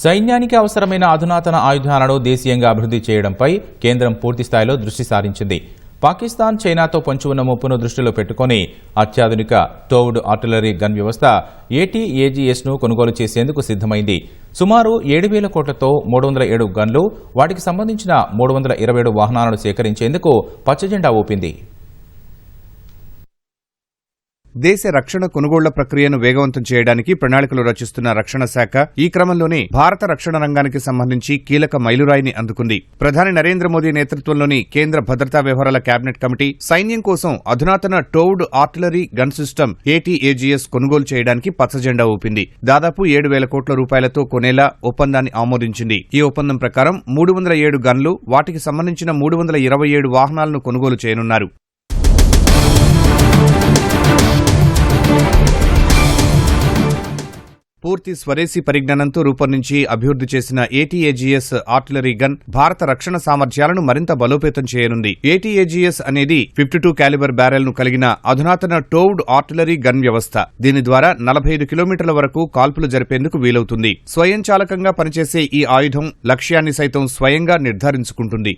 సైన్యానికి అవసరమైన అధునాతన ఆయుధాలను దేశీయంగా అభివృద్ధి చేయడంపై కేంద్రం పూర్తిస్థాయిలో దృష్టి సారించింది. పాకిస్తాన్ చైనాతో పంచుకున్న ఉన్న ముప్పును దృష్టిలో పెట్టుకుని అత్యాధునిక టోవ్డ్ ఆర్టిలరీ గన్ వ్యవస్థ ఏటీఏజీఎస్ను కొనుగోలు చేసేందుకు సిద్ధమైంది. సుమారు ఏడు వేల కోట్లతో మూడు వందల ఏడు గన్లు వాటికి సంబంధించిన మూడు వందల ఇరవై ఏడు వాహనాలను సేకరించేందుకు పచ్చజెండా ఊపింది. దేశ రక్షణ కొనుగోళ్ళ ప్రక్రియను వేగవంతం చేయడానికి ప్రణాళికలు రచిస్తున్న రక్షణ శాఖ ఈ క్రమంలోనే భారత రక్షణ రంగానికి సంబంధించి కీలక మైలురాయిని అందుకుంది. ప్రధాని నరేంద్ర మోదీ నేతృత్వంలోని కేంద్ర భద్రతా వ్యవహారాల కేబినెట్ కమిటీ సైన్యం కోసం అధునాతన towed artillery gun system ATAGS కొనుగోలు చేయడానికి పచ్చజెండా ఊపింది. దాదాపు ఏడు వేల కోట్ల రూపాయలతో కొనేలా ఒప్పందాన్ని ఆమోదించింది. ఈ ఒప్పందం ప్రకారం మూడు వందల ఏడు గన్లు వాటికి సంబంధించిన మూడు వందల ఇరవై ఏడు వాహనాలను కొనుగోలు చేయనున్నారు. పూర్తి స్వదేశీ పరిజ్ఞానంతో రూపొందించి అభివృద్ధి చేసిన ఏటీఏజీఎస్ ఆర్టిలరీ గన్ భారత రక్షణ సామర్థ్యాలను మరింత బలోపేతం చేయనుంది. ఏటీఏజీఎస్ అనేది ఫిఫ్టీ టూ క్యాలిబర్ బ్యారెల్ను కలిగిన అధునాతన టోవ్డ్ ఆర్టిలరీ గన్ వ్యవస్థ. దీని ద్వారా నలభై ఐదు కిలోమీటర్ల వరకు కాల్పులు జరిపేందుకు వీలవుతుంది. స్వయంచాలకంగా పనిచేసే ఈ ఆయుధం లక్ష్యాన్ని సైతం స్వయంగా నిర్ధారించుకుంటుంది.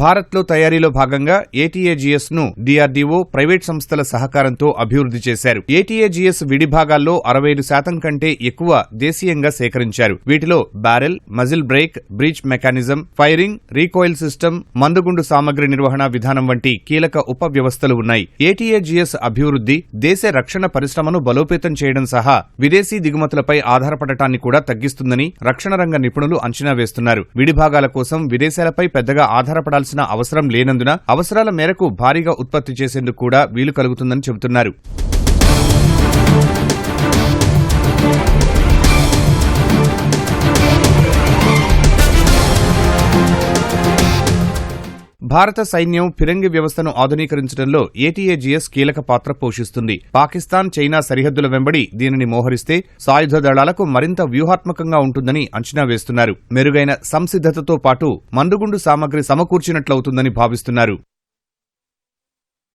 భారత్లో తయారీలో భాగంగా ఏటీఏజీఎస్ను డీఆర్డీఓ ప్రైవేట్ సంస్థల సహకారంతో అభివృద్ధి చేశారు. ఏటీఏజీఎస్ విడిభాగాల్లో అరవై ఐదు శాతం కంటే ఎక్కువ దేశీయంగా సేకరించారు. వీటిలో barrel muzzle brake breech mechanism firing recoil system మందుగుండు సామగ్రి నిర్వహణ విధానం వంటి కీలక ఉప వ్యవస్థలు ఉన్నాయి. ఏటీఏజీఎస్ అభివృద్ధి దేశ రక్షణ పరిశ్రమను బలోపేతం చేయడం సహా విదేశీ దిగుమతులపై ఆధారపడటాన్ని కూడా తగ్గిస్తుందని రక్షణ రంగ నిపుణులు అంచనా వేస్తున్నారు. విడిభాగాల కోసం విదేశాలపై పెద్దగా చేయాల్సిన అవసరం లేనందున అవసరాల మేరకు భారీగా ఉత్పత్తి చేసేందుకు కూడా వీలు కలుగుతుందని చెబుతున్నారు. భారత సైన్యం ఫిరంగి వ్యవస్థను ఆధునీకరించడంలో ఏటీఏజీఎస్ కీలక పాత్ర పోషిస్తుంది. పాకిస్తాన్ చైనా సరిహద్దుల వెంబడి దీనిని మోహరిస్తే సాయుధ దళాలకు మరింత వ్యూహాత్మకంగా ఉంటుందని అంచనా వేస్తున్నారు. మెరుగైన సంసిద్ధతతో పాటు మందుగుండు సామగ్రి సమకూర్చినట్లవుతుందని భావిస్తున్నారు.